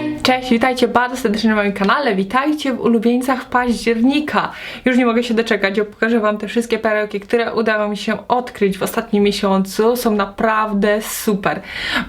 Hej, cześć, witajcie bardzo serdecznie na moim kanale, witajcie w ulubieńcach października. Już nie mogę się doczekać, bo pokażę wam te wszystkie perełki, które udało mi się odkryć w ostatnim miesiącu. Są naprawdę super.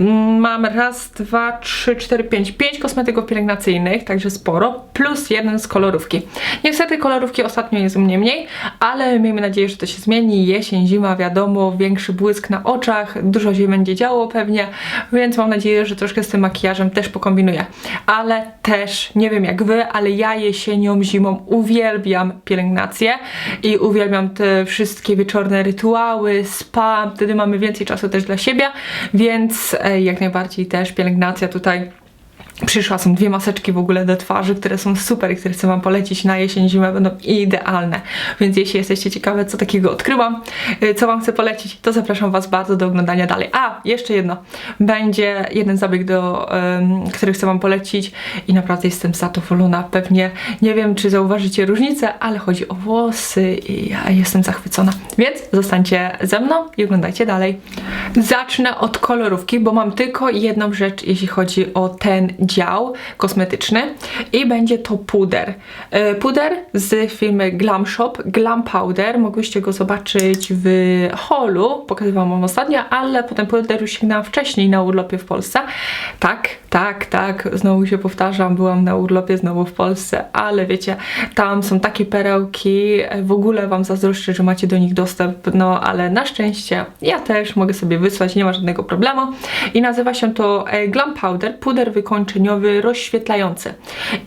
Mm, Mam raz, dwa, trzy, cztery, pięć, pięć kosmetyków pielęgnacyjnych, także sporo, plus jeden z kolorówki. Niestety kolorówki ostatnio jest u mnie mniej, ale miejmy nadzieję, że to się zmieni. Jesień, zima, wiadomo, większy błysk na oczach, dużo się będzie działo pewnie, więc mam nadzieję, że troszkę z tym makijażem też pokombinuję. Ale też, nie wiem jak wy, ale ja jesienią, zimą uwielbiam pielęgnację i uwielbiam te wszystkie wieczorne rytuały, spa, wtedy mamy więcej czasu też dla siebie, więc e, jak najbardziej też pielęgnacja tutaj Przyszła, są dwie maseczki w ogóle do twarzy, które są super i które chcę Wam polecić na jesień, zimę, będą idealne. Więc jeśli jesteście ciekawe, co takiego odkryłam, y, co Wam chcę polecić, to zapraszam Was bardzo do oglądania dalej. A, jeszcze jedno. Będzie jeden zabieg, do, um, który chcę Wam polecić i naprawdę jestem zadowolona. Pewnie nie wiem, czy zauważycie różnicę, ale chodzi o włosy i ja jestem zachwycona. Więc zostańcie ze mną i oglądajcie dalej. Zacznę od kolorówki, bo mam tylko jedną rzecz, jeśli chodzi o ten dział kosmetyczny i będzie to puder. E, Puder z firmy Glam Shop, Glam Powder. Mogłyście go zobaczyć w holu, pokazywałam wam ostatnio, ale potem puder już sięgnęłam wcześniej na urlopie w Polsce. Tak, tak, tak, znowu się powtarzam, byłam na urlopie znowu w Polsce, ale wiecie, tam są takie perełki, e, w ogóle wam zazdroszczę, że macie do nich dostęp, no ale na szczęście ja też mogę sobie wysłać, nie ma żadnego problemu i nazywa się to e, Glam Powder, puder wykończeniowy rozświetlający.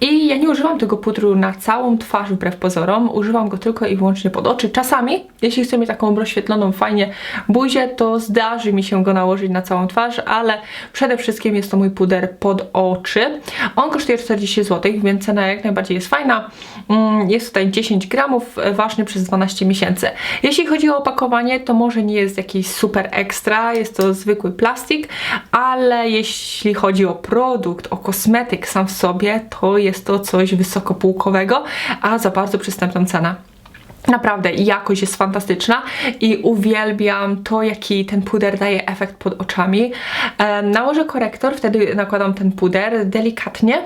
I ja nie używam tego pudru na całą twarz wbrew pozorom, używam go tylko i wyłącznie pod oczy. Czasami, jeśli chcę mieć taką rozświetloną fajnie buzię, to zdarzy mi się go nałożyć na całą twarz, ale przede wszystkim jest to mój puder pod oczy. On kosztuje 40 zł, więc cena jak najbardziej jest fajna. Mm, Jest tutaj 10 gramów, e, ważny przez 12 miesięcy. Jeśli chodzi o opakowanie, to może nie jest jakiś super ekstra, jest to zwykły plastik, ale jeśli chodzi o produkt, o kosmetyk sam w sobie, to jest to coś wysokopółkowego, a za bardzo przystępną cenę. Naprawdę jakość jest fantastyczna i uwielbiam to, jaki ten puder daje efekt pod oczami. Nałożę korektor, wtedy nakładam ten puder delikatnie,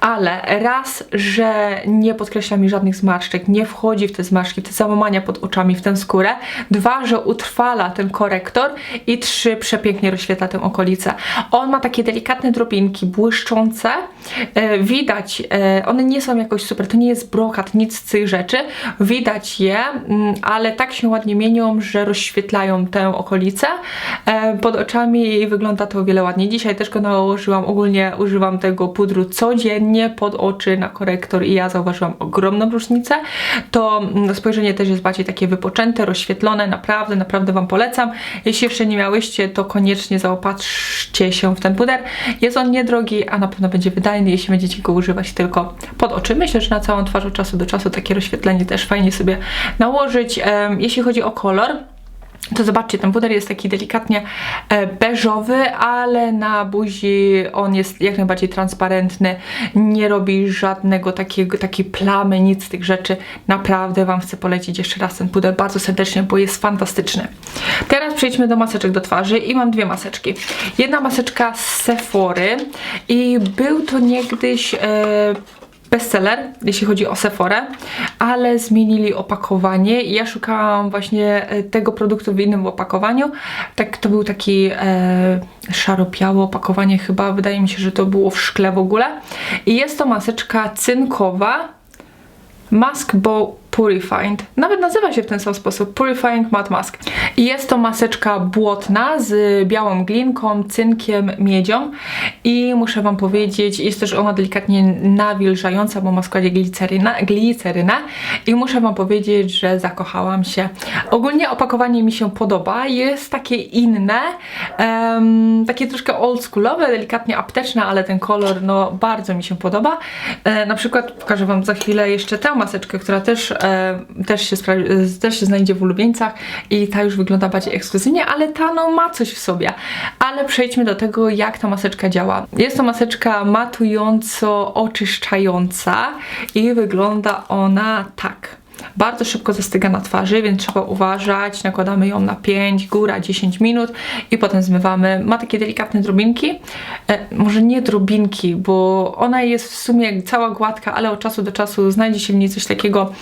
ale raz, że nie podkreśla mi żadnych zmarszczek, nie wchodzi w te zmarszczki, w te załamania pod oczami, w tę skórę. Dwa, że utrwala ten korektor i trzy, przepięknie rozświetla tę okolicę. On ma takie delikatne drobinki, błyszczące, e, widać, e, one nie są jakoś super, to nie jest brokat, nic z tych rzeczy, widać je, mm, ale tak się ładnie mienią, że rozświetlają tę okolicę e, pod oczami i wygląda to o wiele ładniej. Dzisiaj też go nałożyłam, ogólnie używam tego pudru codziennie pod oczy na korektor i ja zauważyłam ogromną różnicę. To mm, spojrzenie też jest bardziej takie wypoczęte, rozświetlone, naprawdę, naprawdę Wam polecam. Jeśli jeszcze nie miałyście, to koniecznie zaopatrzcie się w ten puder. Jest on niedrogi, a na pewno będzie wydajny, jeśli będziecie go używać tylko pod oczy. Myślę, że na całą twarz od czasu do czasu takie rozświetlenie też fajnie sobie nałożyć. Jeśli chodzi o kolor, to zobaczcie, ten puder jest taki delikatnie e, beżowy, ale na buzi on jest jak najbardziej transparentny, nie robi żadnego takiego, takiej plamy, nic z tych rzeczy. Naprawdę Wam chcę polecić jeszcze raz ten puder bardzo serdecznie, bo jest fantastyczny. Teraz przejdźmy do maseczek do twarzy i mam dwie maseczki. Jedna maseczka z Sephory i był to niegdyś... E, bestseller, jeśli chodzi o Sephorę, ale zmienili opakowanie ja szukałam właśnie e, tego produktu w innym opakowaniu. Tak, to był taki e, szaro-białe opakowanie chyba, wydaje mi się, że to było w szkle w ogóle. I jest to maseczka cynkowa, Mask Bow Purified. Nawet nazywa się w ten sam sposób Purifying Matte Mask. I jest to maseczka błotna z białą glinką, cynkiem, miedzią i muszę Wam powiedzieć, jest też ona delikatnie nawilżająca, bo ma w składzie glicerynę, glicerynę i muszę Wam powiedzieć, że zakochałam się. Ogólnie opakowanie mi się podoba, jest takie inne, em, takie troszkę oldschoolowe, delikatnie apteczne, ale ten kolor no bardzo mi się podoba. E, na przykład pokażę Wam za chwilę jeszcze tę maseczkę, która też, e, też, się e, też się znajdzie w ulubieńcach i ta już wygląda bardziej ekskluzywnie, ale ta no ma coś w sobie. Ale przejdźmy do tego, jak ta maseczka działa. Jest to maseczka matująco oczyszczająca i wygląda ona tak. Bardzo szybko zastyga na twarzy, więc trzeba uważać. Nakładamy ją na 5, góra 10 minut i potem zmywamy. Ma takie delikatne drobinki, e, może nie drobinki, bo ona jest w sumie cała gładka, ale od czasu do czasu znajdzie się w niej coś takiego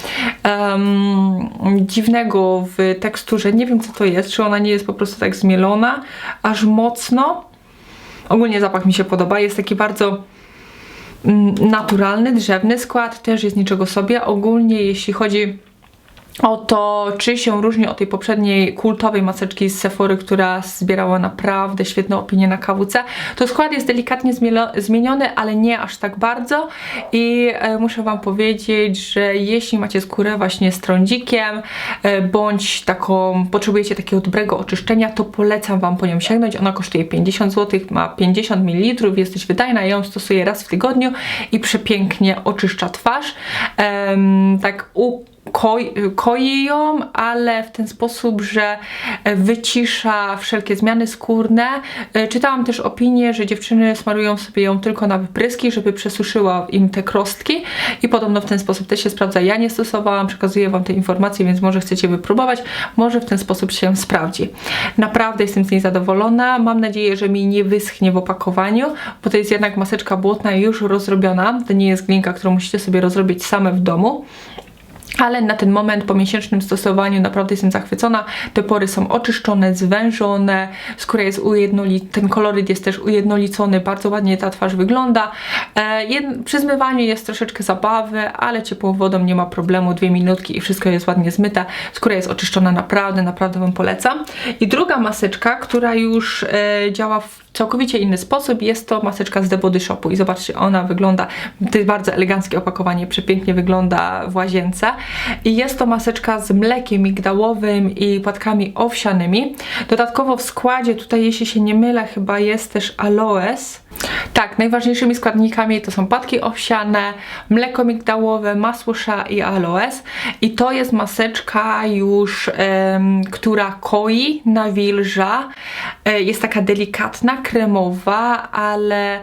um, dziwnego w teksturze. Nie wiem co to jest, czy ona nie jest po prostu tak zmielona, aż mocno. Ogólnie zapach mi się podoba, jest taki bardzo naturalny, drzewny skład, też jest niczego sobie. Ogólnie jeśli chodzi o to, czy się różni od tej poprzedniej kultowej maseczki z Sephory, która zbierała naprawdę świetne opinie na KWC, to skład jest delikatnie zmieniony, ale nie aż tak bardzo i e, muszę Wam powiedzieć, że jeśli macie skórę właśnie z trądzikiem, e, bądź taką, potrzebujecie takiego dobrego oczyszczenia, to polecam Wam po nią sięgnąć. Ona kosztuje 50 zł, ma 50 ml, jest dość wydajna, ja ją stosuję raz w tygodniu i przepięknie oczyszcza twarz. Ehm, tak u koi, koi ją, ale w ten sposób, że wycisza wszelkie zmiany skórne. E, czytałam też opinię, że dziewczyny smarują sobie ją tylko na wypryski, żeby przesuszyła im te krostki i podobno w ten sposób też się sprawdza. Ja nie stosowałam, przekazuję Wam te informacje, więc może chcecie wypróbować, może w ten sposób się sprawdzi. Naprawdę jestem z niej zadowolona. Mam nadzieję, że mi nie wyschnie w opakowaniu, bo to jest jednak maseczka błotna już rozrobiona. To nie jest glinka, którą musicie sobie rozrobić same w domu. Ale na ten moment po miesięcznym stosowaniu naprawdę jestem zachwycona. Te pory są oczyszczone, zwężone, skóra jest ujednolicona, ten koloryt jest też ujednolicony, bardzo ładnie ta twarz wygląda. E. Przy zmywaniu jest troszeczkę zabawy, ale ciepłą wodą nie ma problemu, dwie minutki i wszystko jest ładnie zmyte. Skóra jest oczyszczona naprawdę, naprawdę Wam polecam. I druga maseczka, która już e, działa w całkowicie inny sposób. Jest to maseczka z The Body Shopu i zobaczcie, ona wygląda, to jest bardzo eleganckie opakowanie, przepięknie wygląda w łazience. I jest to maseczka z mlekiem migdałowym i płatkami owsianymi. Dodatkowo w składzie, tutaj jeśli się nie mylę, chyba jest też aloes. Tak, najważniejszymi składnikami to są płatki owsiane, mleko migdałowe, masło sza i aloes. I to jest maseczka już, która koi, nawilża. E, jest taka delikatna, kremowa, ale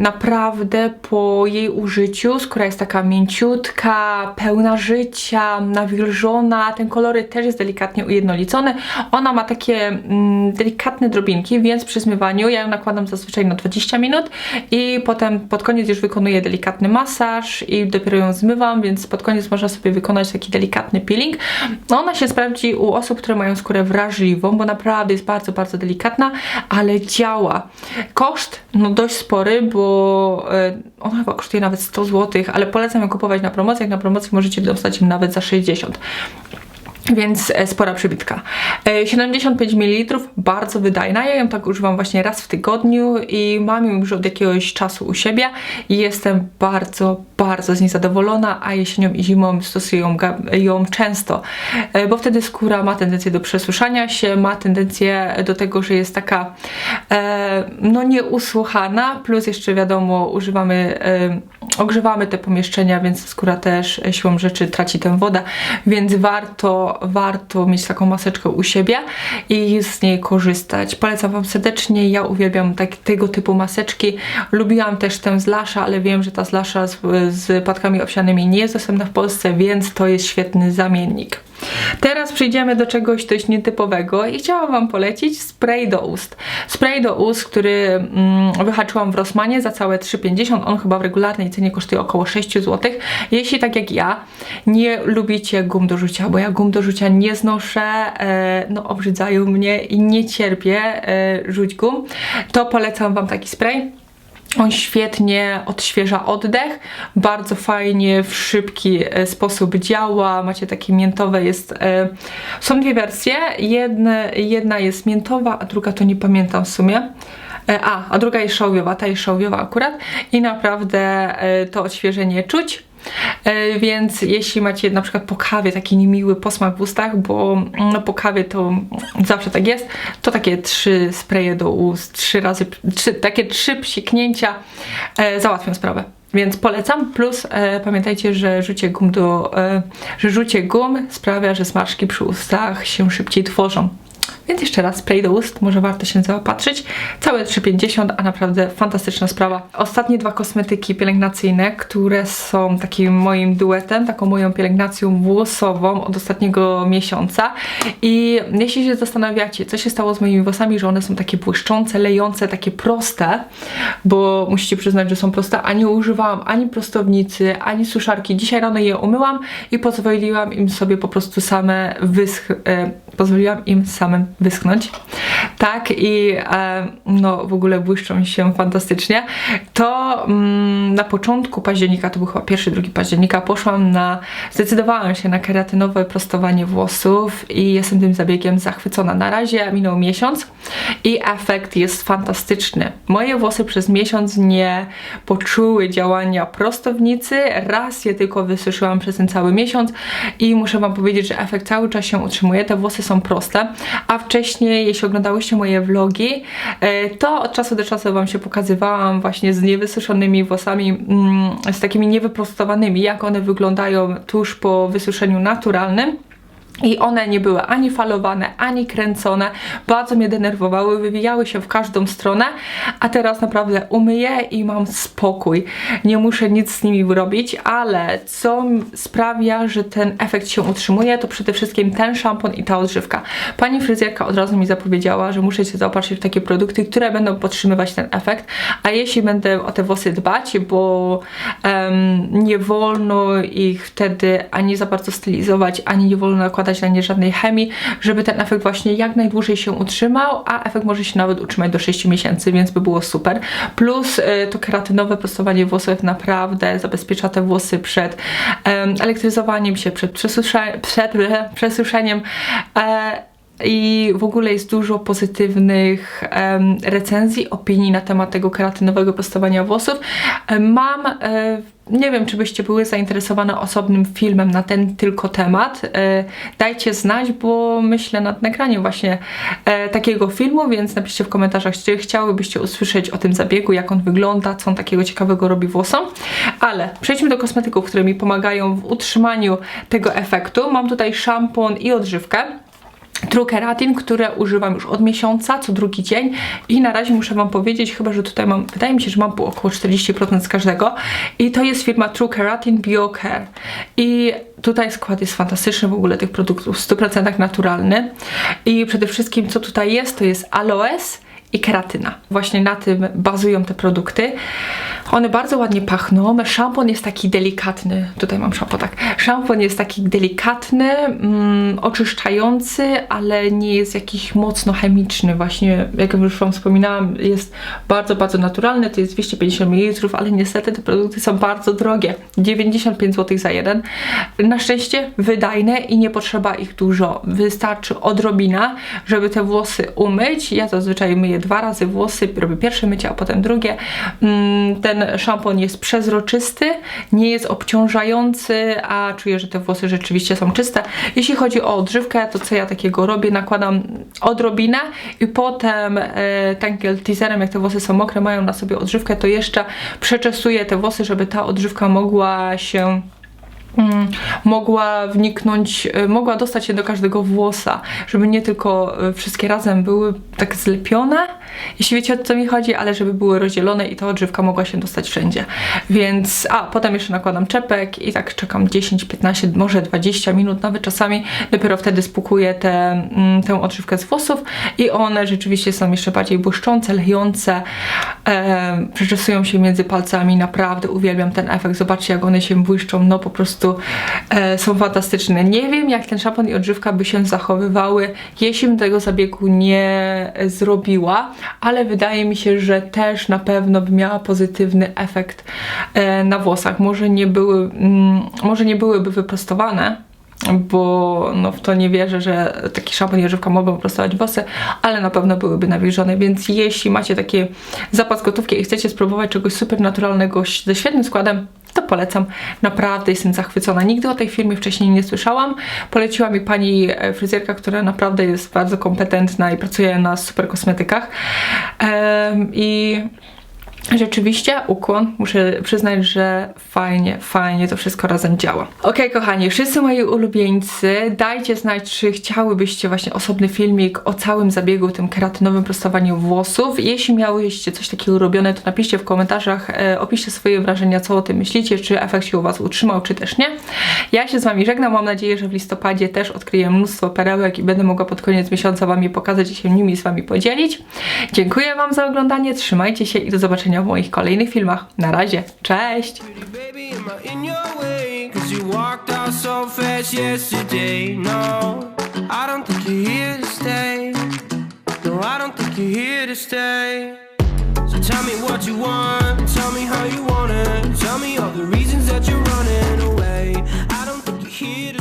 naprawdę po jej użyciu skóra jest taka mięciutka, pełna życia, nawilżona, ten kolory też jest delikatnie ujednolicony. Ona ma takie mm, delikatne drobinki, więc przy zmywaniu ja ją nakładam zazwyczaj na 20 minut i potem pod koniec już wykonuję delikatny masaż i dopiero ją zmywam, więc pod koniec można sobie wykonać taki delikatny peeling. Ona się sprawdzi u osób, które mają skórę wrażliwą, bo naprawdę jest bardzo, bardzo delikatna, ale działa. Koszt no dość spory, bo E, ona chyba kosztuje nawet 100 zł, ale polecam ją kupować na promocjach. Na promocji możecie dostać ją nawet za 60 więc e, spora przybitka. 75 e, ml, bardzo wydajna. Ja ją tak używam właśnie raz w tygodniu i mam ją już od jakiegoś czasu u siebie i jestem bardzo, bardzo z niej zadowolona, a jesienią i zimą stosuję ją, często, e, bo wtedy skóra ma tendencję do przesuszania się, ma tendencję do tego, że jest taka no nieusłuchana, plus jeszcze wiadomo używamy, ogrzewamy te pomieszczenia, więc skóra też siłą rzeczy traci tę wodę, więc warto warto mieć taką maseczkę u siebie i z niej korzystać. Polecam Wam serdecznie, ja uwielbiam tak, tego typu maseczki. Lubiłam też tę z Lasza, ale wiem, że ta z Lasza z, z patkami owsianymi nie jest dostępna w Polsce, więc to jest świetny zamiennik. Teraz przejdziemy do czegoś dość nietypowego i chciałam Wam polecić spray do ust. Spray do ust, który mm, wyhaczyłam w Rossmanie za całe 3,50. On chyba w regularnej cenie kosztuje około 6 zł. Jeśli tak jak ja nie lubicie gum do rzucia, bo ja gum do rzucia nie znoszę, e, no obrzydzają mnie i nie cierpię e, rzuć gum, to polecam Wam taki spray. On świetnie odświeża oddech, bardzo fajnie, w szybki e, sposób działa. Macie takie miętowe, jest. E, są dwie wersje. Jedne, jedna jest miętowa, a druga to nie pamiętam w sumie. E, a, a druga jest szałwiowa, ta jest szałwiowa akurat i naprawdę to odświeżenie czuć. E, więc jeśli macie na przykład po kawie taki niemiły posmak w ustach, bo no po kawie to zawsze tak jest, to takie trzy spraye do ust, trzy razy, trzy, takie trzy psiknięcia e, załatwią sprawę. Więc polecam, plus e, pamiętajcie, że rzucie gum do, e, że rzucie gum sprawia, że smaczki przy ustach się szybciej tworzą. Więc jeszcze raz spray do ust, może warto się zaopatrzyć. Całe 3,50, a naprawdę fantastyczna sprawa. Ostatnie dwa kosmetyki pielęgnacyjne, które są takim moim duetem, taką moją pielęgnacją włosową od ostatniego miesiąca. I jeśli się zastanawiacie, co się stało z moimi włosami, że one są takie błyszczące, lejące, takie proste, bo musicie przyznać, że są proste, a nie używałam ani prostownicy, ani suszarki. Dzisiaj rano je umyłam i pozwoliłam im sobie po prostu same wysch... E, pozwoliłam im samym wyschnąć. Tak i e, no w ogóle błyszczą się fantastycznie. To mm, na początku października, to był chyba pierwszy, drugi października, poszłam na, zdecydowałam się na keratynowe prostowanie włosów i jestem tym zabiegiem zachwycona. Na razie minął miesiąc i efekt jest fantastyczny. Moje włosy przez miesiąc nie poczuły działania prostownicy, raz je tylko wysuszyłam przez ten cały miesiąc i muszę wam powiedzieć, że efekt cały czas się utrzymuje. Te włosy są proste, a wcześniej, jeśli oglądałyście moje vlogi, e, to od czasu do czasu Wam się pokazywałam właśnie z niewysuszonymi włosami, mm, z takimi niewyprostowanymi, jak one wyglądają tuż po wysuszeniu naturalnym. I one nie były ani falowane, ani kręcone. Bardzo mnie denerwowały, wywijały się w każdą stronę, a teraz naprawdę umyję i mam spokój. Nie muszę nic z nimi robić, ale co sprawia, że ten efekt się utrzymuje, to przede wszystkim ten szampon i ta odżywka. Pani fryzjerka od razu mi zapowiedziała, że muszę się zaopatrzyć w takie produkty, które będą podtrzymywać ten efekt, a jeśli będę o te włosy dbać, bo um, nie wolno ich wtedy ani za bardzo stylizować, ani nie wolno nakładać na nie żadnej chemii, żeby ten efekt właśnie jak najdłużej się utrzymał, a efekt może się nawet utrzymać do 6 miesięcy, więc by było super. Plus y, to keratynowe prostowanie włosów naprawdę zabezpiecza te włosy przed elektryzowaniem się, przed, przesusza przed przesuszeniem. E, i w ogóle jest dużo pozytywnych recenzji, opinii na temat tego keratynowego prostowania włosów. Mam e, nie wiem, czy byście były zainteresowane osobnym filmem na ten tylko temat. E, dajcie znać, bo myślę nad nagraniem właśnie e, takiego filmu, więc napiszcie w komentarzach, czy chciałybyście usłyszeć o tym zabiegu, jak on wygląda, co on takiego ciekawego robi włosom. Ale przejdźmy do kosmetyków, które mi pomagają w utrzymaniu tego efektu. Mam tutaj szampon i odżywkę. True Keratin, które używam już od miesiąca, co drugi dzień. I na razie muszę Wam powiedzieć, chyba, że tutaj mam, wydaje mi się, że mam około 40% z każdego. I to jest firma True Keratin BioCare. I tutaj skład jest fantastyczny, w ogóle tych produktów w 100% naturalny. I przede wszystkim co tutaj jest, to jest aloes, i keratyna. Właśnie na tym bazują te produkty. One bardzo ładnie pachną. Szampon jest taki delikatny. Tutaj mam szampon, tak. Szampon jest taki delikatny, mm, oczyszczający, ale nie jest jakiś mocno chemiczny. Właśnie, jak już Wam wspominałam, jest bardzo, bardzo naturalny. To jest 250 ml, ale niestety te produkty są bardzo drogie. 95 zł za jeden. Na szczęście wydajne i nie potrzeba ich dużo. Wystarczy odrobina, żeby te włosy umyć. Ja zazwyczaj myję dwa razy włosy, robię pierwsze mycie, a potem drugie. Mm, ten szampon jest przezroczysty, nie jest obciążający, a czuję, że te włosy rzeczywiście są czyste. Jeśli chodzi o odżywkę, to co ja takiego robię? Nakładam odrobinę i potem e, takim teaserem, jak te włosy są mokre, mają na sobie odżywkę, to jeszcze przeczesuję te włosy, żeby ta odżywka mogła się mogła wniknąć, e, mogła dostać się do każdego włosa, żeby nie tylko e, wszystkie razem były tak zlepione, jeśli wiecie o co mi chodzi, ale żeby były rozdzielone i ta odżywka mogła się dostać wszędzie. Więc, a potem jeszcze nakładam czepek i tak czekam 10, 15, może 20 minut, nawet czasami dopiero wtedy spukuję te, mm, tę odżywkę z włosów i one rzeczywiście są jeszcze bardziej błyszczące, lejące, e, przeczesują się między palcami, naprawdę uwielbiam ten efekt, zobaczcie jak one się błyszczą, no po prostu prostu e, są fantastyczne. Nie wiem, jak ten szampon i odżywka by się zachowywały, jeśli bym tego zabiegu nie zrobiła, ale wydaje mi się, że też na pewno by miała pozytywny efekt e, na włosach. Może nie, były, mm, może nie byłyby wyprostowane, bo no, w to nie wierzę, że taki szampon i odżywka mogą prostować włosy, ale na pewno byłyby nawilżone, więc jeśli macie takie zapas gotówki i chcecie spróbować czegoś super naturalnego ze świetnym składem, to polecam. Naprawdę jestem zachwycona. Nigdy o tej firmie wcześniej nie słyszałam. Poleciła mi pani e, fryzjerka, która naprawdę jest bardzo kompetentna i pracuje na super kosmetykach. I Rzeczywiście, ukłon. Muszę przyznać, że fajnie, fajnie to wszystko razem działa. Okej, kochani, wszyscy moi ulubieńcy, dajcie znać, czy chciałybyście właśnie osobny filmik o całym zabiegu, tym keratynowym prostowaniu włosów. Jeśli miałyście coś takiego robione, to napiszcie w komentarzach, e, opiszcie swoje wrażenia, co o tym myślicie, czy efekt się u Was utrzymał, czy też nie. Ja się z Wami żegnam, mam nadzieję, że w listopadzie też odkryję mnóstwo perełek i będę mogła pod koniec miesiąca Wam je pokazać i się nimi z Wami podzielić. Dziękuję Wam za oglądanie, trzymajcie się i do zobaczenia w moich kolejnych filmach. Na razie, cześć! Tell me what you want, tell me how you want it. Tell me all the reasons that you're running away. I don't think you're here to